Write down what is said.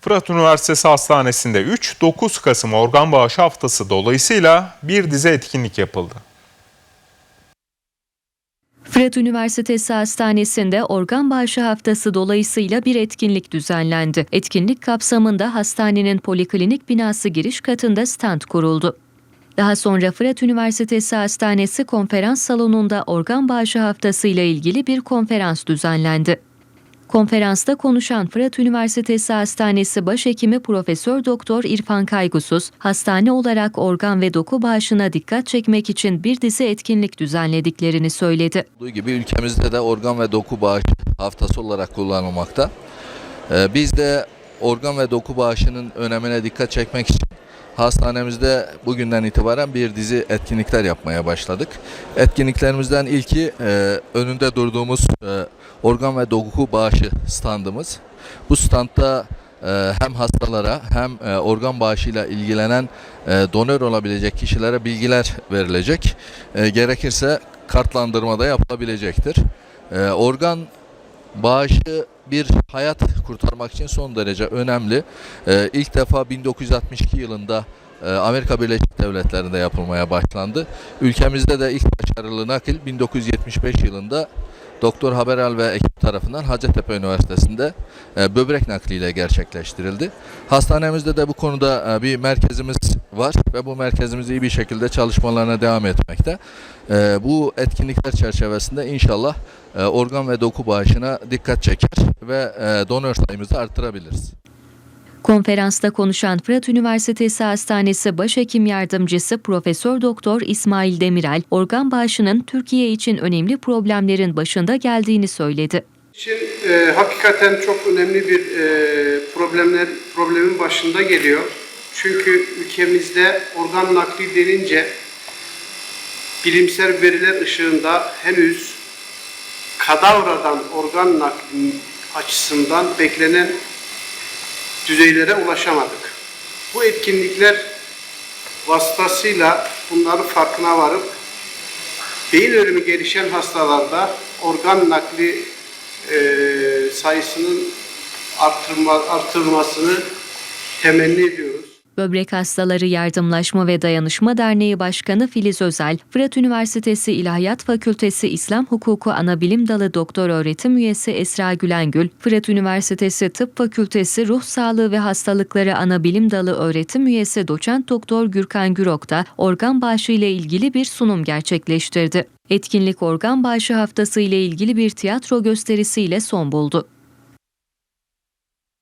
Fırat Üniversitesi Hastanesi'nde 3-9 Kasım Organ Bağışı Haftası dolayısıyla bir dizi etkinlik yapıldı. Fırat Üniversitesi Hastanesi'nde organ bağışı haftası dolayısıyla bir etkinlik düzenlendi. Etkinlik kapsamında hastanenin poliklinik binası giriş katında stand kuruldu. Daha sonra Fırat Üniversitesi Hastanesi konferans salonunda organ bağışı haftası ile ilgili bir konferans düzenlendi. Konferansta konuşan Fırat Üniversitesi Hastanesi Başhekimi Profesör Doktor İrfan Kaygusuz, hastane olarak organ ve doku bağışına dikkat çekmek için bir dizi etkinlik düzenlediklerini söyledi. Olduğu gibi ülkemizde de organ ve doku bağışı haftası olarak kullanılmakta. Ee, Biz de organ ve doku bağışının önemine dikkat çekmek için hastanemizde bugünden itibaren bir dizi etkinlikler yapmaya başladık. Etkinliklerimizden ilki e, önünde durduğumuz e, organ ve doku bağışı standımız. Bu standta e, hem hastalara hem e, organ bağışıyla ilgilenen e, donör olabilecek kişilere bilgiler verilecek. Gerekirse kartlandırma da yapılabilecektir. Organ bağışı bir hayat kurtarmak için son derece önemli. E, ilk defa 1962 yılında e, Amerika Birleşik Devletleri'nde yapılmaya başlandı. Ülkemizde de ilk başarılı nakil 1975 yılında Doktor Haberal ve ekip tarafından Hacettepe Üniversitesi'nde e, böbrek nakliyle gerçekleştirildi. Hastanemizde de bu konuda e, bir merkezimiz var ve bu merkezimiz iyi bir şekilde çalışmalarına devam etmekte. E, bu etkinlikler çerçevesinde inşallah e, organ ve doku bağışına dikkat çeker ve e, donör sayımızı artırabiliriz. Konferansta konuşan Fırat Üniversitesi Hastanesi Başhekim Yardımcısı Profesör Doktor İsmail Demirel, organ bağışının Türkiye için önemli problemlerin başında geldiğini söyledi. için e, hakikaten çok önemli bir e, problemler problemin başında geliyor. Çünkü ülkemizde organ nakli denince bilimsel veriler ışığında henüz kadavradan organ nakli açısından beklenen düzeylere ulaşamadık. Bu etkinlikler vasıtasıyla bunların farkına varıp beyin ölümü gelişen hastalarda organ nakli e, sayısının artırma, artırılmasını temenni ediyoruz. Böbrek Hastaları Yardımlaşma ve Dayanışma Derneği Başkanı Filiz Özel, Fırat Üniversitesi İlahiyat Fakültesi İslam Hukuku Anabilim Dalı Doktor Öğretim Üyesi Esra Gülengül, Fırat Üniversitesi Tıp Fakültesi Ruh Sağlığı ve Hastalıkları Anabilim Dalı Öğretim Üyesi Doçent Doktor Gürkan Gürok da organ bağışı ile ilgili bir sunum gerçekleştirdi. Etkinlik organ bağışı haftası ile ilgili bir tiyatro gösterisiyle son buldu.